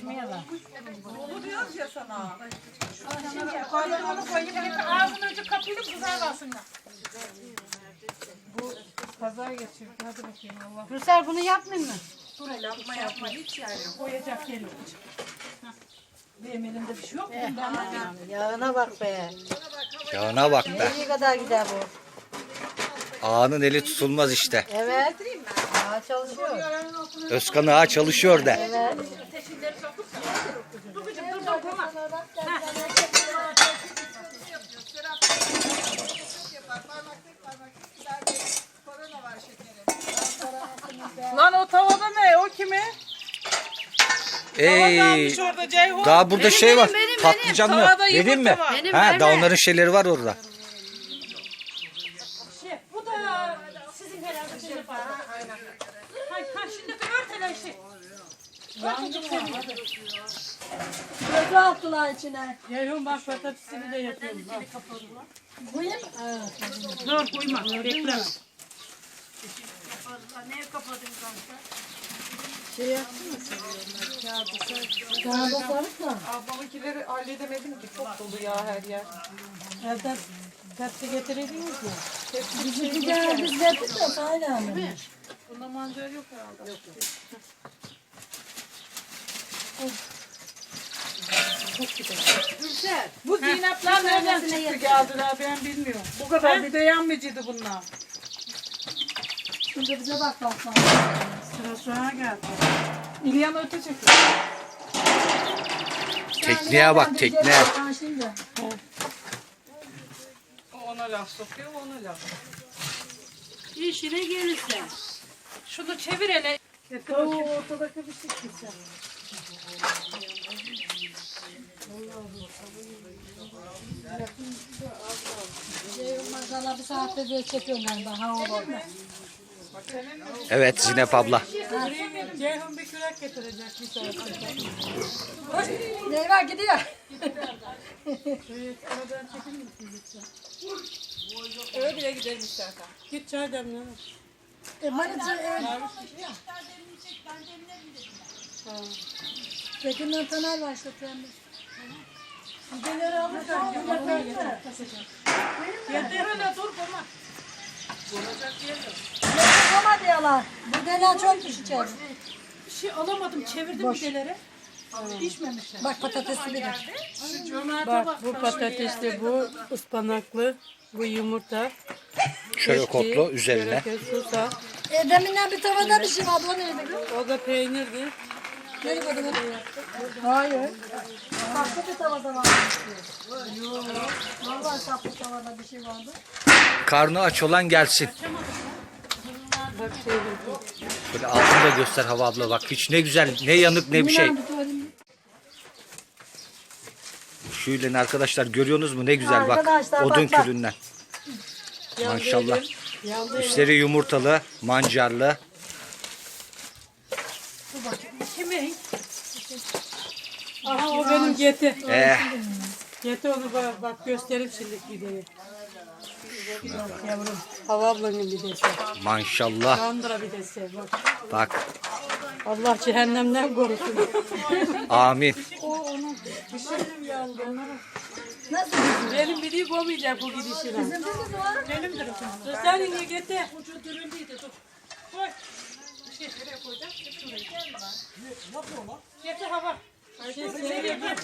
Pişmiyorlar. Dolu diyoruz ya sana. Onu koyayım. Hep ağzını ucu kapayım kızarmasınlar. Bu kaza geçiyor. Hadi bakayım Allah. Ruslar bunu yapmayın mı? Yapma yapma hiç yani. Koyacak yer yok. Hah. Benim elimde bir şey yok. Bundan da Yağına bak be. Yağına bak be. Nereye kadar gider bu? Ağanın eli tutulmaz işte. Evet. Çalışıyor. Özkan ağa çalışıyor de. Evet. Lan o tavada ne? O kimi? Ey, daha burada şey var. Patlıcanlı. Vereyim mi? Benim, Ha, verme. daha onların şeyleri var orada. şey. Bu da sizin herhalde sizin var. Aynen. Ha, ha şimdi bir örtele şey. Gözü attılar içine. Ceyhun bak patatesini de yapıyorum. Dur koyma. Bekle. Daha da sarık da. Ablamınkileri halledemedim ki. Çok dolu ya her yer. Evden tepsi getireydiniz ya. Bizi geldi biz getirdik de hala mı? Bunda mancar yok herhalde. Yok. Bu Zeynep'ler nereden çıktı geldiler ben bilmiyorum. Bu kadar bir de yanmacıydı bunlar. Şimdi bize bak bak bak. Sıra sonra geldi. İlyan öte çekiyor. Tekneye bak tekneye. Ha şimdi. O ona laf sokuyor, o ona laf. İşine gelirse. Şunu çevir hele. O ortadaki bir şey güzel. Bir saatte çekiyorum. Evet Zinep abla. Ceyhun bir kürek getirecek bir tarafta. Neyva gidiyor. Eve bile gidelim istersen. Git çay demle. E, Manici, e, Tekin'den Taner başlatıyor. Gideleri alırsan Yeter hele dur bana. Yapamadı yalan. Bu denen çok düşecek. Bir şey alamadım çevirdim pideleri. Pişmemişler. Bak patatesli de. Bak bu patatesli, bu ıspanaklı, bu yumurta, Şöyle kotlu üzerine. körekes, susam. E, deminden bir tavada bir şey. O neydi? O da peynirdi. Geri koydum. Hayır. Saklı bir tavada vardı. Yok. Vallahi saklı tavada bir şey vardı. Karnı aç olan gelsin. Böyle altını da göster hava abla bak. Hiç ne güzel ne yanık ne bir şey. Şöyle arkadaşlar görüyorsunuz mu ne güzel bak. Arkadaşlar, Odun bak, bak. külünden. Maşallah. Üstleri yumurtalı, mancarlı. Kimin? Aha o benim geti. Eh, Geti onu bak, bak göstereyim şimdi. Bak yavrum. Hava ablanın bidesi. maşallah. Kandıra bidesi. Bak. Bak. Allah cehennemden korusun. Amin. Nasıl? Benim bildiğim olmayacak bu gidişine. Bizim kız var. Benimdir o sen yine getir. Ucu dürüldüydü dur. Koy. Bir şey koyacağım? Getir şurayı. Getir hava. Şey, nereye gel.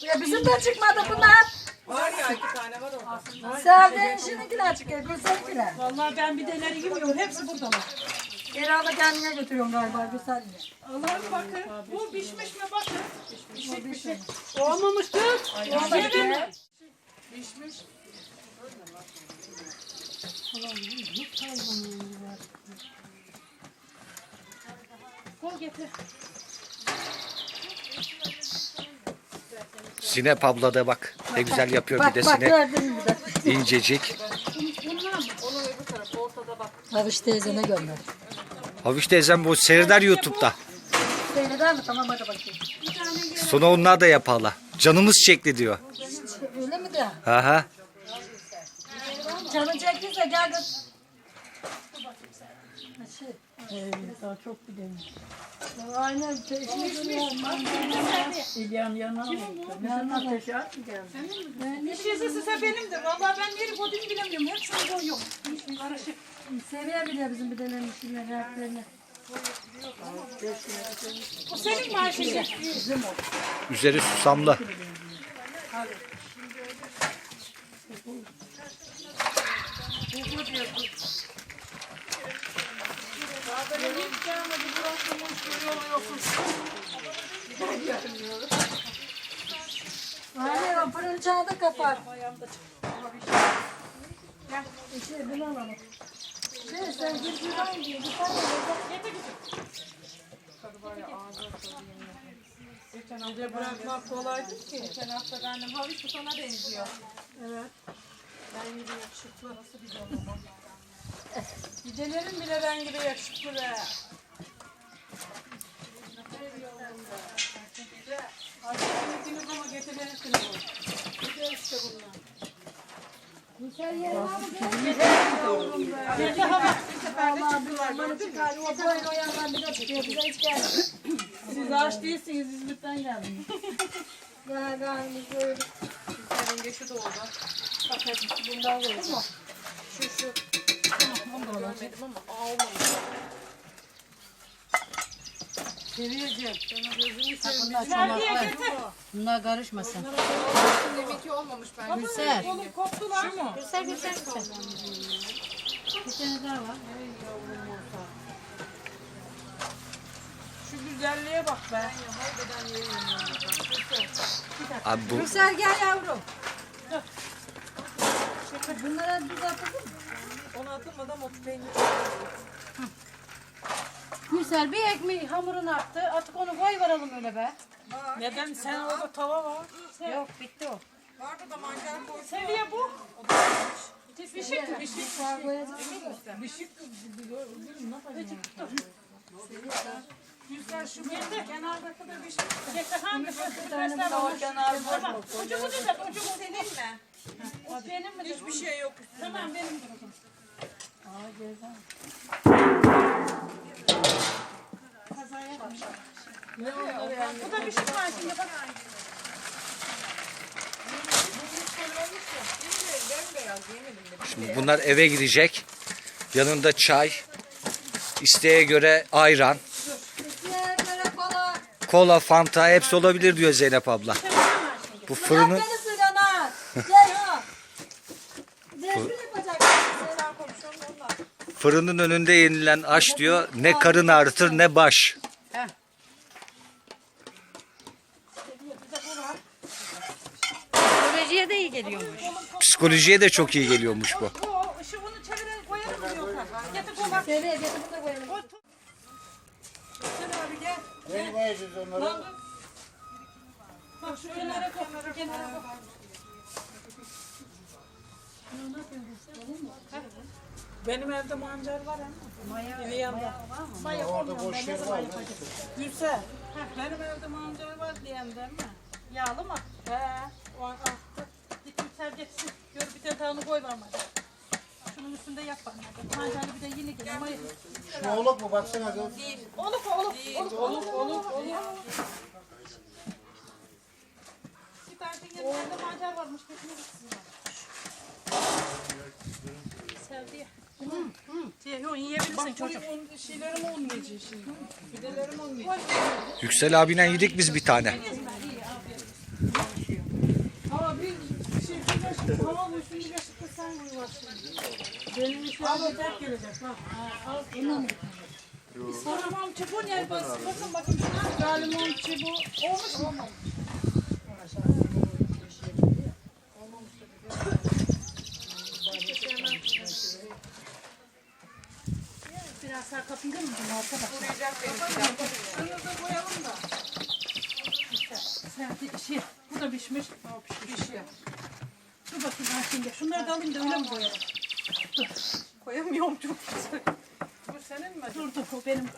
Ya bizim de çıkmadı bunlar. Var ya iki tane var orada. Sevdiğin işinikiler çıkıyor. Gülsel'inkiler. Vallahi ben bideleri yemiyorum. Hepsi buradalar. Herhalde kendine götürüyorum galiba Gülsel'le. Allah'ım bakın. Bu pişmiş mi bakın. Pişmiş pişmiş. Olmamış kız. Olmamış mi? Pişmiş. Kol getir. Zinep abla da bak. Ne güzel yapıyor Bak bak pidesini. gördün mü? Bak. İncecik. Havuç teyzene gönder. Havuç teyzem bu seyreder YouTube'da. Seyreder mi? Tamam hadi bakayım. Sonra onlar da yapala. Canımız çekti diyor. Öyle mi de? Aha. Canın çektiyse gel kız. Şey, Evet, daha çok gidelim. aynen peşini duruyor. İlyan yana. Bizim ateşe at mı geldi? Bir şeyse size benimdir. Vallahi ben yeri kodunu bilemiyorum. Hepsini koyuyorum. Karışık. Seviye bile bizim bir dönem işini, renklerini. O senin mi Ayşe'cim? Üzeri susamlı. Aynen o fırın çağda kapar. Şey, bunu alalım. Şey, sen gir bir an giy. Bir tane Geçen hafta bırakmak kolaydı ki. Geçen hafta karnım havuç sana benziyor. Evet. Ben gibi yakışıklı. Nasıl bir canım Gidelerin bile ben gibi yakışıklı be. Acıktınız ama getirirsiniz o. Güzel işte bunlar. Güzel yer var mı? Gece hava. Bir seferde çıktılar. Bana çıkar. O boyun o yandan bir de tutuyor. Bize hiç gelmiyor. Siz aç değilsiniz, İzmit'ten geldiniz. Ya karnımız böyle. Senin geçi doğdu. Bundan böyle. Şu şu. Tamam, onu da görmedim ama almamış. Seviyeceğim. Sana gözünü seveyim. Terbiye getir. Bunlar karışmasın. Demek ki olmamış bence. Gülser. Oğlum koptular. Şu mu? Gülser Gülser Gülser. Bir tane daha var. Şu güzelliğe bak be. Abi bu Güzel gel yavrum. Bunlara düz atıldı mı? Onu atılmadan o peynir. Gülser bir ekmeği hamurunu attı. Artık onu koy varalım öyle be. Neden? Sen orada tava var. Yok bitti o. Vardı da mangal koy. Seviye bu. Pişik mi? Pişik. Sağ koyacağız. Bişik ne yapacağım? Güzel şu getir. Kenardaki de bir şey. Hangisi? Göster Tava bana. kenarı boş Tamam. mu? Ucumu düzelt. Ucumu senin mi? O benim mi? Hiçbir şey yok. Tamam benim. Ne olur yani? Bu da bir şey var şimdi bak. şimdi bunlar eve gidecek. Yanında çay. İsteğe göre ayran, kola. fanta hepsi olabilir diyor Zeynep abla. Bu fırının fırının önünde yenilen aş diyor ne karın ağrıtır ne baş. Psikolojiye de iyi geliyormuş. Psikolojiye de çok iyi geliyormuş bu. Ne koyacağız onları? Bak şu kenara koy. Kenara koy. Benim evde mancar var ama. Yine yanında. Orada boş yer var. Gülse. Benim evde mancar var diyen değil mi? Yağlı mı? He. O an attı. Git yüksev geçsin. Gör bir tane tane koy var mı? Şunun üstünde yap bana. Mancalı bir de yine gel. Ama Şu oğluk mu baksana oluk. Oluk oluk oluk. oluk. Bir tane yerlerde mancar varmış. Götünü gitsin. Sevdi. Şey, yiyebilirsin çocuk. Şeylerim olmayacak şimdi. Pidelerim olmayacak. Yüksel abiyle yedik biz bir tane. Ama bir şey tamam kaşık da sen başına. Benim Abi tek gelecek bak. Al mu? Tamam çubuğun yer basın. Bakın bakın şuna. Galimon çubuğu olmuş mu? Biraz sağ mı? Arkadaş. Şunu da koyalım da. Sevdi şey. Bu da pişmiş. O pişmiş ya. Dur bakayım ben şimdi. Şunları da alayım da öyle mi koyalım? Koyamıyorum çok güzel. Bu senin mi? Dur dur o benim.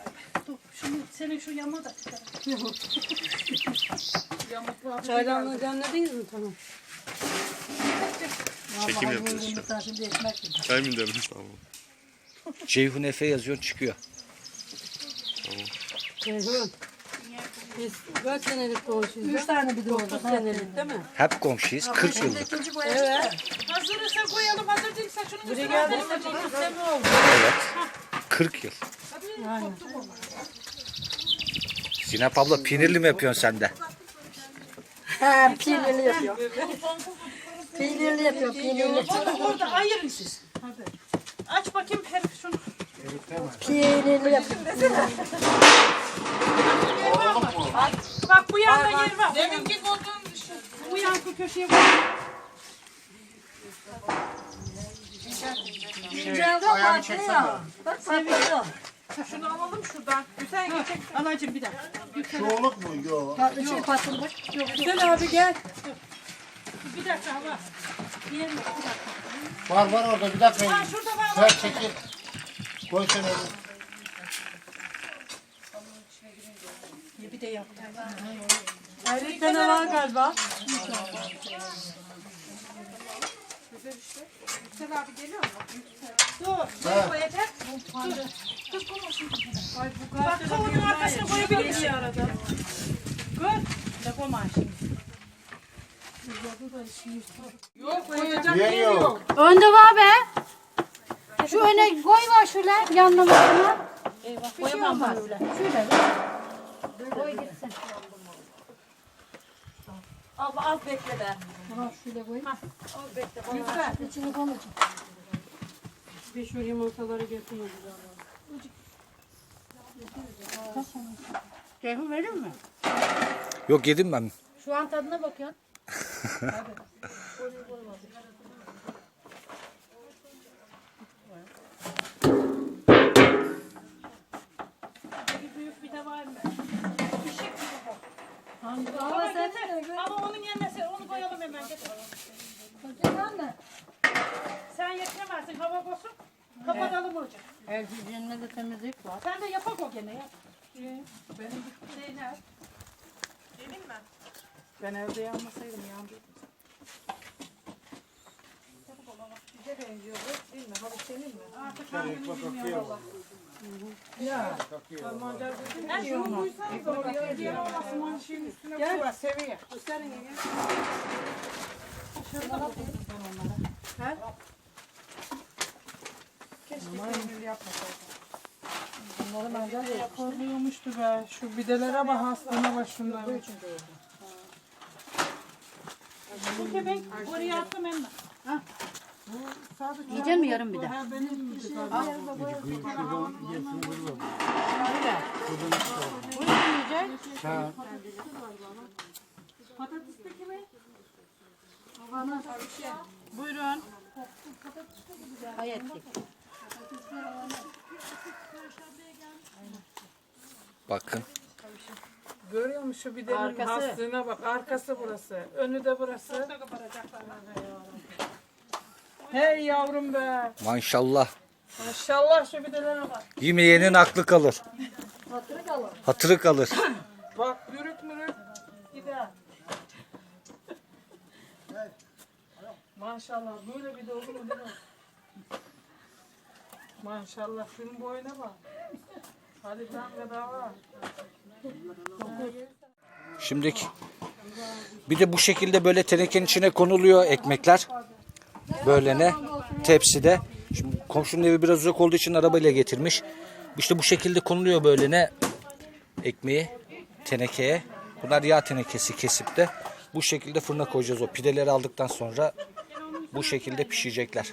Dur şunu senin şu yama da. Yamuklu Çaydanlığı demlediniz mi? Tamam. Çekim yapıyoruz şu an. Şimdi ekmek yedim. Çay mı demledin? Tamam. Ceyhun Efe yazıyorsun çıkıyor. Ceyhun. Biz kaç senelik komşuyuz? Üç tane bir de oldu. 30 senelik değil mi? Hep komşuyuz 40 Şimdi yıllık. Evet. Hazırsa koyalım. Hazır değilse şunu Buraya üstüne geldiğinde atalım. oldu. Evet. 40 yıl. Aynen. Zinep abla pinirli mi yapıyorsun sen de? He, peynirli yapıyor. peynirli yapıyor, peynirli. Onu orada ayırın siz. Aç bakayım her şunu. Peynirli yapıyor. Bu yanda yer var. Deminki koltuğun şu. Bu yankı köşeye koy. Fincandan farklı ya. Bak farklı. Şunu alalım şuradan. Güzel geçecek. Anacığım bir dakika. Çoğuluk mu? Yok. Farklı şey patlamış. Güzel abi gel. Bir dakika hava. Diğerini bir dakika. Var var orada bir dakika. Ha şurada var. Sen çekil. Koy sen onu. Bir de yaptım. Hayret tane var galiba. Yüksel abi geliyor mu? Dur. Nereye koyacak? Dur. Kız konuşsun. Bak tavanın arkasına koyabilir misin? arada. Gör. Ne koyma şimdi. Yok koyacak Yer yok. yok. Önde var be. Şu öne koy var şöyle yanlamasına. Eyvah. Şey olmaz. Şöyle. Koy gitsin. Al al bekle de. Tamam şöyle koy. Yüksel. İçini koymayacak. Bir şu yumurtaları getireyim. Ceyhun verir mi? Yok yedim ben. Şu an tadına bakıyorsun. Bir büyük bir de var mı? Pişik bir de bu. Ama Ama sen getir. Ama onun yerine sen- onu koyalım hemen. Getir. Tamam mı? Sen yetiremezsin. Hava boşuk. Kapatalım hocam. El hijyeninde de temizlik var. Sen de yapak o gene ya. Benim Zeynep. Gelin mi? Ben evde yanmasaydım yandı. Bize benziyor bu. Değil mi? Halı senin mi? Artık hangini bilmiyorum valla. Ha şunu koysanız oraya. Diğer olmasın. Onun şeyin üstüne koy. Seviye. Gösterin ya. Şurada bakın ben onlara. Ha? Yapmasaydım. Bunları benden de Koruyormuştu be. Şu bidelere bak hastane bak şunlara. Bu kepek oraya attım hemen. Yiyecek mi yarım bir de? Ha benim bir Buyurun. Hayetlik. Bakın. Görüyor musun şu bidenin hastığına bak. Arkası burası. Önü de burası. Hey yavrum be. Maşallah. Maşallah şu bidelere bak. Yemeyenin aklı kalır. Hatırı kalır. Hatırı kalır. Bak yürüt mürüt. Gider. Maşallah böyle bir de olur mu? Maşallah şunun boyuna bak. Hadi tanga daha var. Şimdiki bir de bu şekilde böyle tenekenin içine konuluyor ekmekler. Böyle ne? Tepside. Şimdi komşunun evi biraz uzak olduğu için arabayla getirmiş. İşte bu şekilde konuluyor böyle ne? Ekmeği tenekeye. Bunlar yağ tenekesi kesip de bu şekilde fırına koyacağız o pideleri aldıktan sonra bu şekilde pişecekler.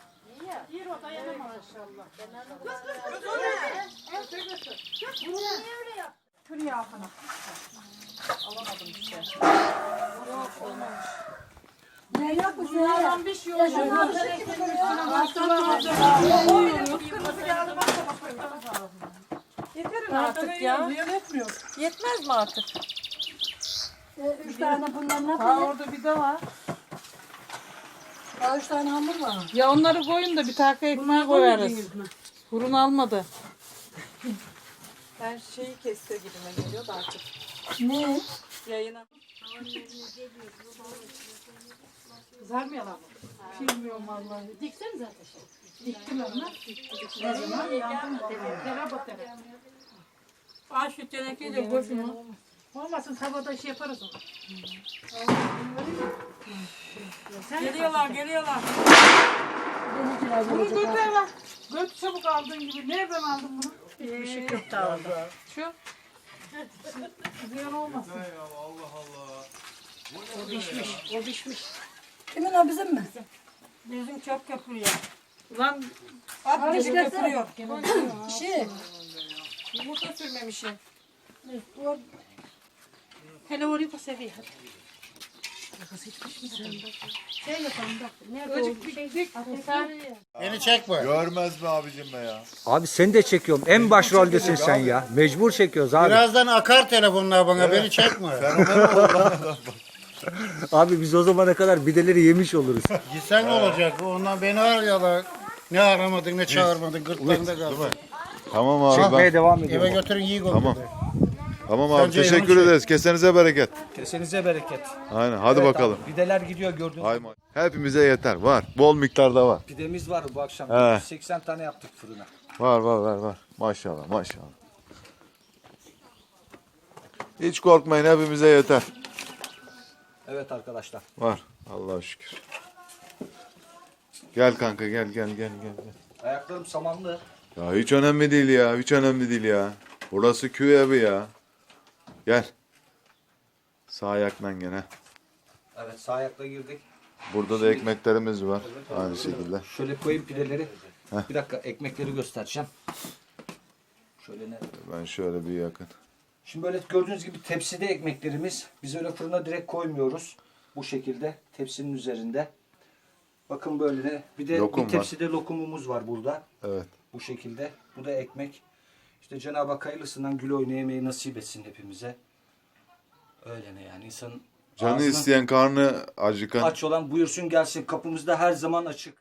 Yüksel abi doydu zaten maşallah. Bir o dayanamaz. Maşallah. Şuraya altına. Ne yok? Bir şey olmaz. Yeter artık ya? Yetmiyor. Yetmez mi artık? E, üç tane bunlar ne Ha yapıyor? orada bir de var. Daha üç tane hamur var. Ya onları koyun da bir takı ekmeğe koyarız. Fırın almadı. Ben şeyi kesse gibime geliyor da artık. Ne? Yayına. Kızarmayalım mı? Bilmiyorum vallahi. Diksenize ateşe. Diktim onlar. Ne zaman? Yandım. Tere batara. Aa şu tenekeyi de koy şunu. Olmasın tavada şey yaparız onu. Geliyorlar geliyorlar. Bunu götür eve. Götür çabuk aldığın gibi. Nereden aldın bunu? Bir şey yok daha orada. Şu. Ziyan olmasın. O pişmiş. O pişmiş. Kimin o bizim mi? Bizim çok köpürüyor. Ulan at bizim köpürüyor. Şey. Yumurta sürmemişim. O Hele orayı da seviyor. Kız hiç pişmiş. Şey yapalım bak. Nerede. Beni çekme. Görmez mi abicim be ya? Abi seni de çekiyorum. En başroldesin sen ya. Mecbur çekiyoruz abi. Birazdan akar telefonlar bana beni çekme. Abi biz o zamana kadar bideleri yemiş oluruz. Gitsen ne olacak? Ondan beni arıyorlar. Ne aramadın ne çağırmadın gırtlağında kalsın. Tamam abi Çekmeye ben. devam Eve ediyorum. götürün iyi koy. Tamam. Tamam abi Bence teşekkür yanlış- ederiz. Kesenize bereket. Kesenize bereket. Aynen hadi Evet bakalım. abi, Bideler gidiyor gördüğünüz Hay. Hepimize yeter. Var. Bol miktarda var. Pidemiz var bu akşam. He. 80 tane yaptık fırına. Var var var var. Maşallah maşallah. Hiç korkmayın hepimize yeter. Evet arkadaşlar. Var. Allah'a şükür. Gel kanka gel gel gel gel. gel. Ayaklarım samanlı. Ya hiç önemli değil ya. Hiç önemli değil ya. Burası köy evi ya. Gel. Sağ ayakla gene. Evet sağ ayakla girdik. Burada da ekmeklerimiz var. Aynı şekilde. Şöyle koyayım pideleri. Bir dakika ekmekleri göstereceğim. Şöyle ne? Ben şöyle bir yakın. Şimdi böyle gördüğünüz gibi tepside ekmeklerimiz. Biz öyle fırına direkt koymuyoruz. Bu şekilde tepsinin üzerinde. Bakın böyle. Bir de Lokum bir tepside lokumumuz var burada. Evet. Bu şekilde. Bu da ekmek. İşte Cenab-ı Hak hayırlısından gül oynayamayı nasip etsin hepimize. Öyle ne yani insanın Canı ağzına isteyen karnı acıkan. aç olan buyursun gelsin. Kapımızda her zaman açık.